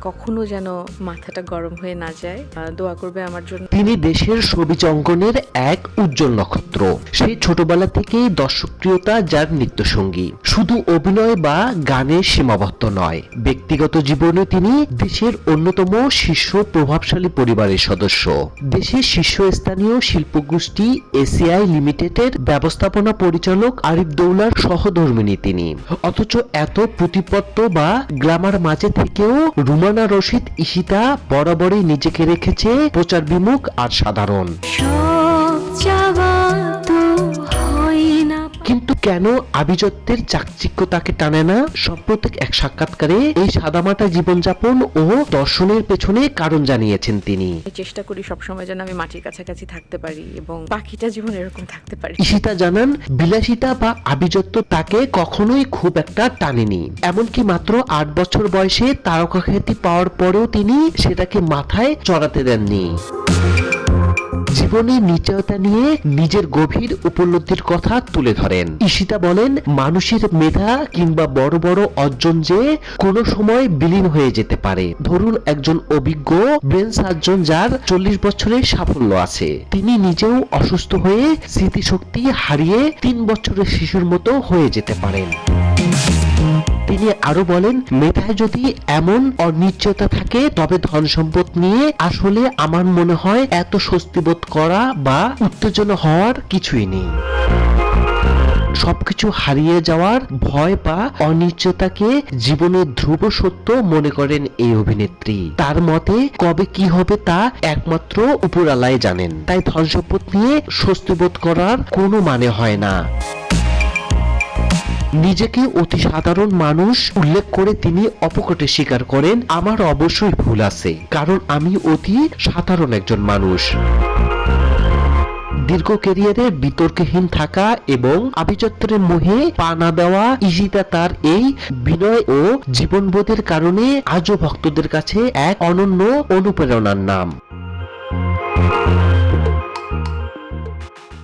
কখনো যেন মাথাটা গরম হয়ে না যায়। দোয়া করবে আমার জন্য। তিনি দেশের ছবি অঙ্গনের এক উজ্জ্বল নক্ষত্র। সেই ছোটবেলা থেকেই দর্শকপ্রিয়তা যার নৃত্যসঙ্গী। শুধু অভিনয় বা গানের সীমাবদ্ধ নয়, ব্যক্তিগত জীবনে তিনি দেশের অন্যতম শীর্ষ প্রভাবশালী পরিবারের সদস্য। দেশের শীর্ষস্থানীয় শিল্পগোষ্ঠী এসিআই লিমিটেডের ব্যবস্থাপনা পরিচালক আরিফ দৌলার সহধর্মিনী তিনি। অথচ এত প্রতিপত্ত বা গ্ল্যামার মাঝে থেকেও রুমানা রশিদ ইশিতা বরাবরই নিজেকে রেখেছে প্রচার বিমুখ আর সাধারণ। কেন আভিজাত্যের চাকচিক্য তাকে টানে না? সম্প্রত্যেক এক সাক্ষাৎকারে এই সাদামাটা জীবনযাপন ও দর্শনের পেছনে কারণ জানিয়েছেন তিনি। চেষ্টা করি সবসময় যেন আমি মাটির কাছাকাছি থাকতে পারি এবং বাকিটা জীবন এরকম থাকতে পারি। ঈশিতা জানান বিলাসিতা বা আভিজাত্য তাকে কখনোই খুব একটা টানেনি। এমনকি মাত্র আট বছর বয়সে তারকা খ্যাতি পাওয়ার পরেও তিনি সেটাকে মাথায় চড়াতে দেননি। জীবনের নিশ্চয়তা নিয়ে নিজের গভীর উপলব্ধির কথা তুলে ধরেন। ঈশিতা বলেন, মানুষের মেধা কিংবা বড় বড় অর্জন যে কোনো সময় বিলীন হয়ে যেতে পারে। ধরুন, একজন অভিজ্ঞ ব্রেন সার্জন যার চল্লিশ বছরের সাফল্য আছে। তিনি নিজেও অসুস্থ হয়ে স্মৃতিশক্তি হারিয়ে তিন বছরের শিশুর মতো হয়ে যেতে পারেন। তিনি আরও বলেন, মেধায় যদি এমন অনিশ্চয়তা থাকে, তবে ধন সম্পদ নিয়ে আসলে আমার মনে হয় এত স্বস্তিবোধ করা বা উত্তেজনা হওয়ার কিছুই নেই। সবকিছু হারিয়ে যাওয়ার ভয় বা অনিশ্চয়তাকে জীবনের ধ্রুব সত্য মনে করেন এই অভিনেত্রী। তার মতে, কবে কি হবে তা একমাত্র উপরালায় জানেন। তাই ধন সম্পদ নিয়ে স্বস্তিবোধ করার কোনো মানে হয় না। নিজেকে অতি সাধারণ মানুষ উল্লেখ করে তিনি অপকটে স্বীকার করেন, আমার অবশ্যই ভুল আছে, কারণ আমি অতি সাধারণ একজন মানুষ। দীর্ঘ ক্যারিয়ারে বিতর্কহীন থাকা এবং আভিজাত্যের মোহে পা না দেওয়া ইজিতা তার এই বিনয় ও জীবনবোধের কারণে আজও ভক্তদের কাছে এক অনন্য অনুপ্রেরণার নাম।